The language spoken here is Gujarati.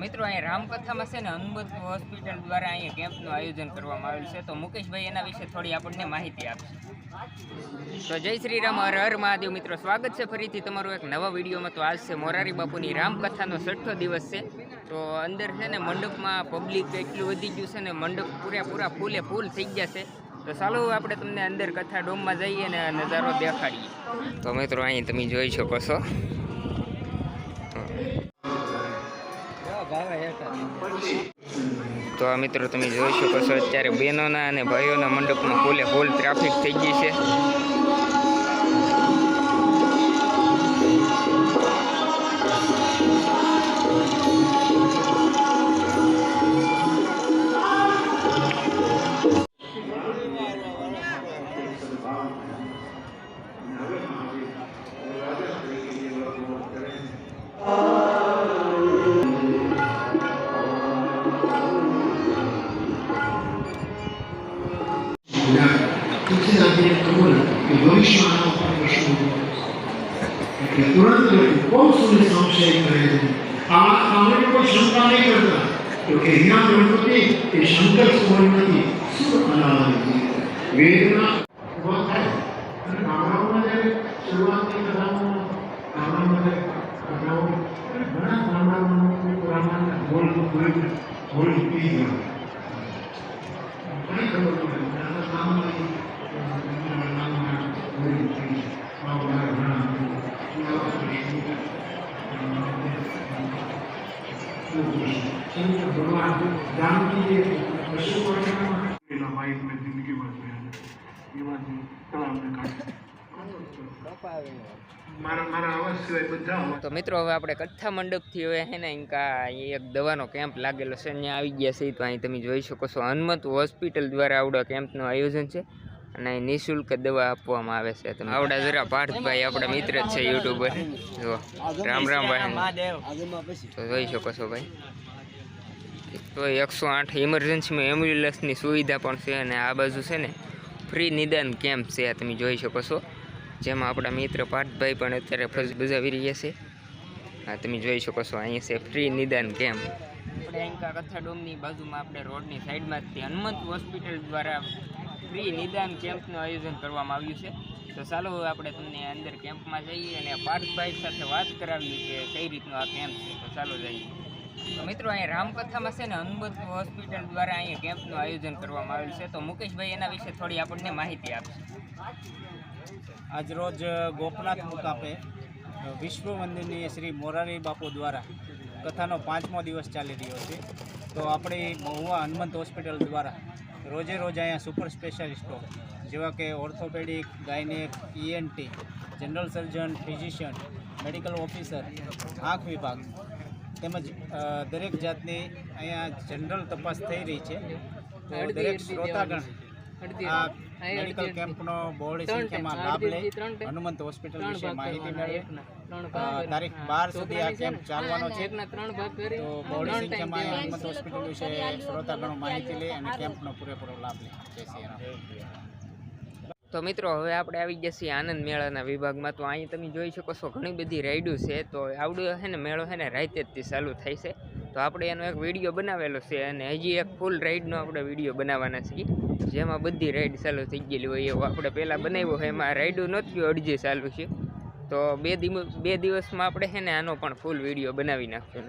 મિત્રો અહીંયા રામકથામાં છે ને હનુમત હોસ્પિટલ દ્વારા અહીંયા કેમ્પનું આયોજન કરવામાં આવેલું છે. તો મુકેશભાઈ એના વિશે થોડી આપણને માહિતી આપશે. તો જય શ્રી રામ, હર હર મહાદેવ. મિત્રો, સ્વાગત છે ફરીથી તમારું એક નવા વિડીયોમાં. તો આજ છે મોરારી બાપુની રામકથાનો છઠ્ઠો દિવસ છે. તો અંદર છે ને મંડપમાં પબ્લિક એટલું વધી ગયું છે ને મંડપ પૂરેપૂરા ફૂલે ફૂલ થઈ ગયા છે. તો ચાલો આપણે તમને અંદર કથા ડોમમાં જઈએ અને નજારો દેખાડીએ. તો મિત્રો, અહીં તમે જોઈ શકો છો. તો આ મિત્રો, તમે જોઈ શકો છો, અત્યારે બહેનોના અને ભાઈઓના મંડપમાં ફૂલે ફૂલ ટ્રાફિક થઈ ગઈ છે. на какие задания трудно, и больше она прошу. Я туран को कौन सुने संशय करेगा आ हमारे कोई शंका नहीं करता क्योंकि हिना गणपति के शंकर सुवर्णपति सुर अनादि वेदना बहुत है रामायण में शुरुआत की कथा रामायण में कथाओं बड़ा रामायण में पुराना बोल बोल थोड़ी पी बड़ी खबर को नाम नाम मेरी पी और मैं बना संत भगवान दान कीजिए पशु परिणाम लाइफ में ज़िंदगी भर में ये बात कल हमने काटी તો મિત્રો, હવે આપણે કથા મંડપથી હવે હે ને ઇનકા એક દવાનો કેમ્પ લાગેલો છે. અહીંયા આવી ગયા છે. તો અહીં તમે જોઈ શકો છો, હનુમત હોસ્પિટલ દ્વારા આવડો કેમ્પનું આયોજન છે. અને અહીં નિઃશુલ્ક દવા આપવામાં આવે છે. તમે આવડા જરા પાર્થભાઈ, આપણા મિત્ર જ છે યુટ્યુબર. જો રામ રામ ભાઈ તો જોઈ શકો છો ભાઈ. તો એકસો આઠ ઇમરજન્સીમાં એમ્બ્યુલન્સની સુવિધા પણ છે અને આ બાજુ છે ને ફ્રી નિદાન કેમ્પ છે. તમે જોઈ શકો છો. જેમાં આપણા મિત્ર પાર્થભાઈ પણ અત્યારે ફરજ બજાવી રહ્યા છે. હા તમે જોઈ શકો છો, અહીંયા છે ફ્રી નિદાન કેમ્પ આપણે અંકા કથા ડોમની બાજુમાં આપણે રોડની સાઈડમાં તે હનુમંત હોસ્પિટલ દ્વારા ફ્રી નિદાન કેમ્પનું આયોજન કરવામાં આવ્યું છે. તો ચાલો આપણે તમને અંદર કેમ્પમાં જઈએ અને પાર્થભાઈ સાથે વાત કરાવીએ કે કઈ રીતનો આ કેમ્પ છે. તો ચાલો જઈએ. તો મિત્રો અહીંયા રામકથામાં છે ને હનુમંત હોસ્પિટલ દ્વારા અહીંયા કેમ્પનું આયોજન કરવામાં આવેલું છે. તો મુકેશભાઈ એના વિશે થોડી આપણને માહિતી આપશે. આજરોજ ગોપનાથ મુકાપે વિશ્વ મંદિરની શ્રી મોરારી બાપુ દ્વારા કથાનો પાંચમો દિવસ ચાલી રહ્યો છે. તો આપણી મહુવા હનુમંત હોસ્પિટલ દ્વારા રોજે રોજ અહીંયા સુપર સ્પેશિયાલિસ્ટો, જેવા કે orthopaedic, gynaec ENT general surgeon, physician, medical officer, આંખ વિભાગ તેમજ દરેક જાતની અહીંયા જનરલ તપાસ થઈ રહી છે. તો દરેક શ્રોતાગણ આ મેડિકલ કેમ્પનો બહોળી સંખ્યામાં લાભ લે. હનુમંત હોસ્પિટલ વિશે માહિતી મેળવે. તારીખ બાર સુધી આ કેમ્પ ચાલવાનો છે. તો બહોળી સંખ્યામાં હનુમંત હોસ્પિટલ વિશે શ્રોતાગણો માહિતી લે અને કેમ્પનો પૂરેપૂરો લાભ લે. જય શ્રી રામ. તો મિત્રો, હવે આપણે આવી ગયા છીએ આનંદ મેળાના વિભાગમાં. તો અહીં તમે જોઈ શકો છો ઘણી બધી રાઈડું છે. તો આવડો છે ને, મેળો છે ને રાતે જ ચાલુ થાય છે. તો આપણે એનો એક વીડિયો બનાવેલો છે અને હજી એક ફૂલ રાઈડનો આપણે વીડિયો બનાવવાના છીએ. જેમાં બધી રાઈડ ચાલુ થઈ ગયેલી હોય એવું આપણે પહેલાં બનાવ્યો હોય. એમાં રાઈડું નહોતી અડધી ચાલુ છે. તો બે દિવસ બે દિવસમાં આપણે છે ને, આનો પણ ફૂલ વીડિયો બનાવી નાખ્યો